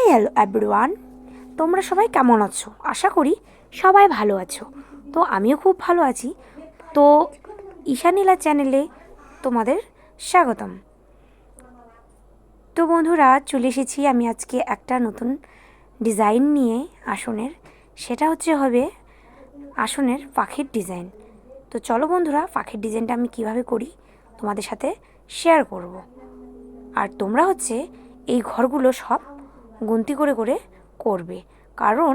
Hi hello everyone তোমরা সবাই কেমন আছো? আশা করি সবাই ভালো আছো। তো আমিও খুব ভালো আছি। তো ঈশানীলা চ্যানেলে তোমাদের স্বাগতম। তো বন্ধুরা, চলে এসেছি আমি আজকে একটা নতুন ডিজাইন নিয়ে আসনের। সেটা হচ্ছে হবে আসনের পাখির ডিজাইন তো চলো বন্ধুরা, পাখির ডিজাইনটা আমি কীভাবে করি তোমাদের সাথে শেয়ার করব। আর তোমরা হচ্ছে এই ঘরগুলো সব গুনতি করে করে করবে। কারণ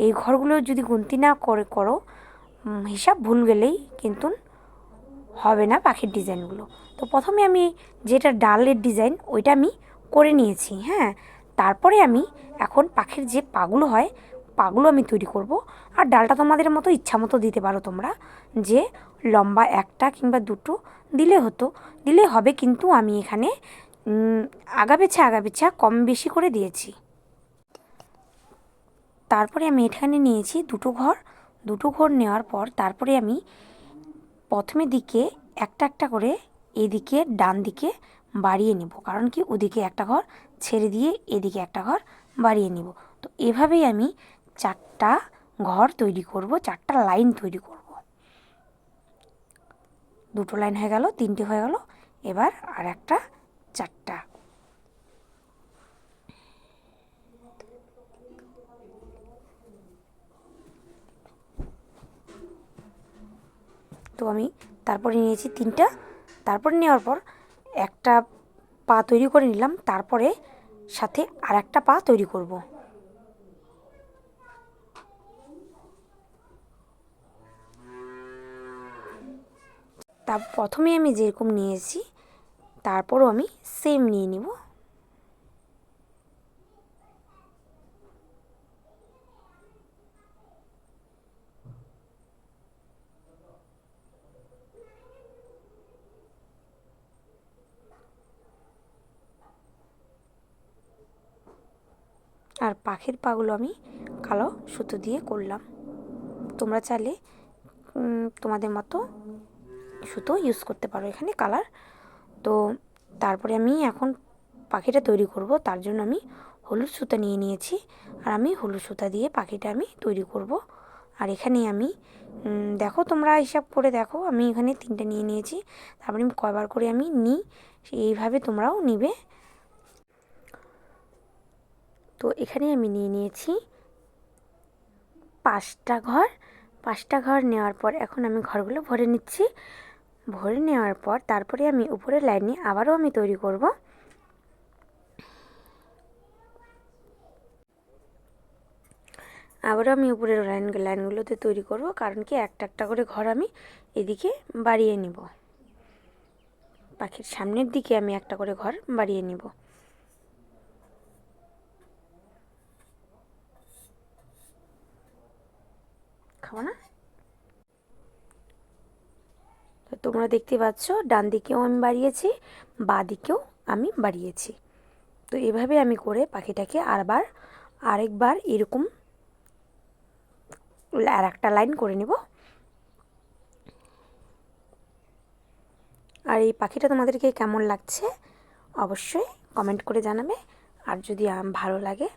এই ঘরগুলো যদি গুনতি না করে করো হিসাব ভুল গেলেই কিন্তু হবে না পাখির ডিজাইনগুলো। তো প্রথমে আমি যেটা ডালের ডিজাইন, ওইটা আমি করে নিয়েছি হ্যাঁ। তারপরে আমি এখন পাখির যে পাগুলো হয়, পাগুলো আমি তৈরি করব। আর ডালটা তোমাদের মতো ইচ্ছা মতো দিতে পারো তোমরা, যে লম্বা একটা কিংবা দুটো দিলে হতো। দিলে হবে কিন্তু আমি এখানে আগাবেছা আগাবেছা কম বেশি করে দিয়েছি। তারপরে আমি এখানে নিয়েছি দুটো ঘর। দুটো ঘর নেওয়ার পর তারপরে আমি প্রথমে দিকে একটা একটা করে এদিকে, ডান দিকে বাড়িয়ে নেব। কারণ কি, ওদিকে একটা ঘর, ছেড়ে দিয়ে এদিকে একটা ঘর বাড়িয়ে নেব। তো এভাবেই আমি চারটা ঘর তৈরি করব, চারটা লাইন তৈরি করব। দুটো লাইন হয়ে গেল, তিনটে হয়ে গেল। এবার আর একটা চারটা। তো আমি তারপরে নিয়েছি তিনটা। তারপরে নেওয়ার পর একটা পা তৈরি করে নিলাম, তারপরে সাথে আর একটা পা তৈরি করব। তা প্রথমে আমি যেরকম নিয়েছি তারপরও আমি সেম নিয়ে নিব। আর পাখির পাগুলো আমি কালো সুতো দিয়ে করলাম। তোমরা চাইলে তোমাদের মতো সুতো ইউজ করতে পারো। এখানে কালার তো তারপরে আমি এখন পাখিটা তৈরি করব। তার জন্য আমি হলুদ সুতা নিয়ে নিয়েছি। আর আমি হলুদ সুতা দিয়ে পাখিটা আমি তৈরি করব। আর এখানে আমি দেখো তোমরা হিসাব করে দেখো। আমি এখানে তিনটা নিয়ে নিয়েছি। তারপরে আমি কয়বার করে আমি নিই এইভাবে তোমরাও নিবে। তো এখানে আমি নিয়ে নিয়েছি পাঁচটা ঘর। পাঁচটা ঘর নেওয়ার পর এখন আমি ঘরগুলো ভরে নিচ্ছি। ভরে নেওয়ার পর তারপরে আমি উপরের লাইন নিয়ে আবারও আমি তৈরি করব। আবারও আমি উপরের লাইন লাইনগুলোতে তৈরি করব, কারণ কি একটা একটা করে ঘর আমি এদিকে বাড়িয়ে নিব। পাখির সামনের দিকে আমি একটা করে ঘর বাড়িয়ে নিব খাব না তো তোমরা দেখতে পাচ্ছ, ডান দিকেও আমি বাড়িয়েছি, বা দিকেও আমি বাড়িয়েছি। তো এভাবে আমি করে পাখিটাকে আরবার, আরেকবার এরকম আর একটা লাইন করে নেব। আর এই পাখিটা তোমাদেরকে কেমন লাগছে, অবশ্যই কমেন্ট করে জানাবে। আর যদি ভালো লাগে,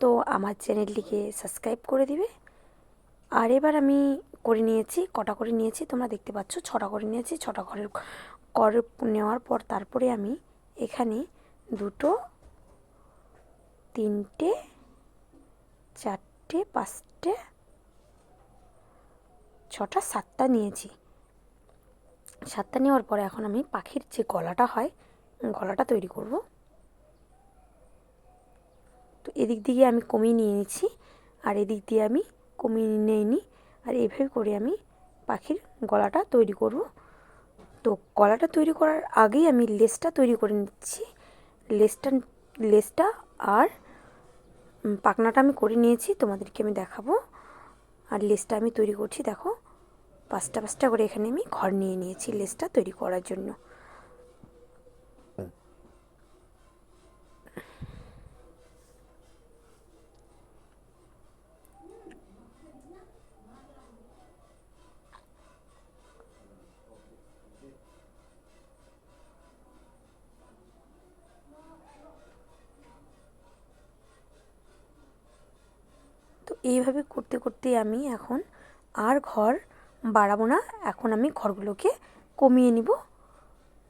তো আমার চ্যানেলটিকে সাবস্ক্রাইব করে দিবে। আর এবার আমি করে নিয়েছি, কটা করে নিয়েছি তোমরা দেখতে পাচ্ছ, ছটা করে নিয়েছি, ছটা ঘরের করে নেওয়ার পর তারপরে আমি এখানে দুটো, তিনটে, চারটে, পাঁচটে, ছটা, সাতটা নিয়েছি। সাতটা নেওয়ার পরে এখন আমি পাখির যে গলাটা হয়, গলাটা তৈরি করব। তো এদিক দিয়ে আমি কমিয়ে নিয়েছি, আর এদিক দিয়ে আমি কমিয়ে নিই আর এইভাবে করে আমি পাখির গলাটা তৈরি করব। তো গলাটা তৈরি করার আগেই আমি লেসটা তৈরি করে নিচ্ছি। লেসটা লেসটা আর পাখনাটা আমি করে নিয়েছি, তোমাদেরকে আমি দেখাবো। আর লেসটা আমি তৈরি করছি, দেখো, পাঁচটা পাঁচটা করে এখানে আমি ঘর নিয়ে নিয়েছি লেসটা তৈরি করার জন্য। এইভাবে করতে করতে আমি এখন আর ঘর বাড়াবো না। এখন আমি ঘরগুলোকে কমিয়ে নিব।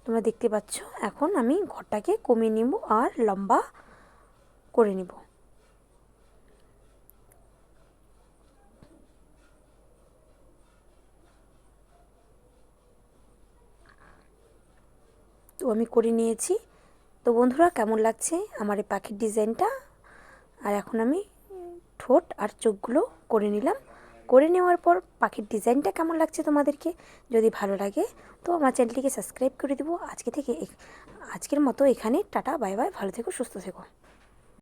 তোমরা দেখতে পাচ্ছ, এখন আমি ঘরটাকে কমিয়ে নিব আর লম্বা করে নিব। তো আমি করে নিয়েছি। তো বন্ধুরা, কেমন লাগছে আমার এই পাখির ডিজাইনটা? আর এখন আমি ঠোঁট আর চোখগুলো করে নিলাম। করে নেওয়ার পর পাখির ডিজাইনটা কেমন লাগছে তোমাদেরকে যদি ভালো লাগে, তো আমার চ্যানেলটিকে সাবস্ক্রাইব করে দেবো। আজকে থেকে আজকের মতো এখানে, টাটা, বাই বাই, ভালো থেকো, সুস্থ থেকো।